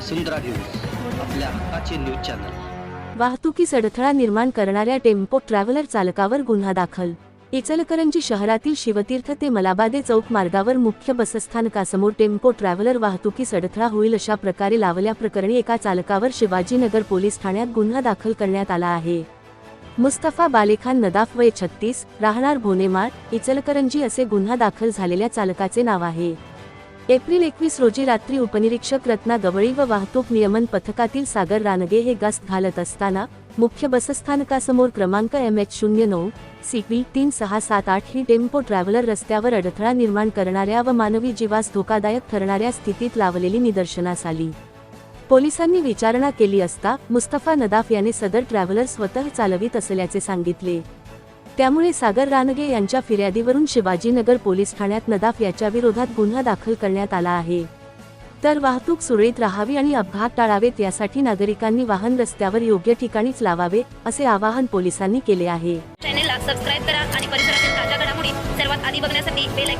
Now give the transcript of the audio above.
वसुंधरा news आपल्या हक्काचे news channel. वाहतुकीस अडथळा निर्माण करणाऱ्या टेम्पो ट्रॅव्हलर चालकावर गुन्हा दाखल. इचलकरंजी शहरातील शिवतीर्थ ते मलाबादे चौक मार्गावर मुख्य बसस्थानकासमोर टेम्पो ट्रॅव्हलर वाहतुकीस अडथळा होईल अशा प्रकारे लावल्या प्रकरणी एका चालकावर शिवाजीनगर पोलीस ठाण्यात गुन्हा दाखल करण्यात आला आहे. मुस्तफा बालेखान नदाफ वय छत्तीस राहणार भोनेमाळ इचलकरंजी असे गुन्हा दाखल झालेल्या चालकाचे नाव आहे. एप्रिल एकवीस रोजी रात्री उपनिरीक्षक रत्ना गवळी व वाहतूक नियमन पथकातील सागर रानगे हे गस्त घालत असताना मुख्य बसस्थानकासमोर क्रमांक एम एच शून्य नऊ सी पी तीन सहा सात आठ ही टेम्पो ट्रॅव्हलर रस्त्यावर अडथळा निर्माण करणाऱ्या व मानवी जीवास धोकादायक ठरणाऱ्या स्थितीत लावलेली निदर्शनास आली. पोलिसांनी विचारणा केली असता मुस्तफा नदाफ याने सदर ट्रॅव्हलर स्वतः चालवित असल्याचे सांगितले. त्यामुळे सागर रानगे यांच्या फिर्यादीवरून शिवाजीनगर पोलीस ठाण्यात नदाफ याच्या विरोधात गुन्हा दाखल करण्यात आला आहे. तर वाहतूक सुरळीत राहावी आणि अपघात टाळावेत यासाठी नागरिकांनी वाहन रस्त्यावर योग्य ठिकाणीच लावावे असे आवाहन पोलिसांनी केले आहे. चॅनेलला सबस्क्राईब करा आणि परिसरातील ताज्या घडामोडी सर्वात आधी बघण्यासाठी बेल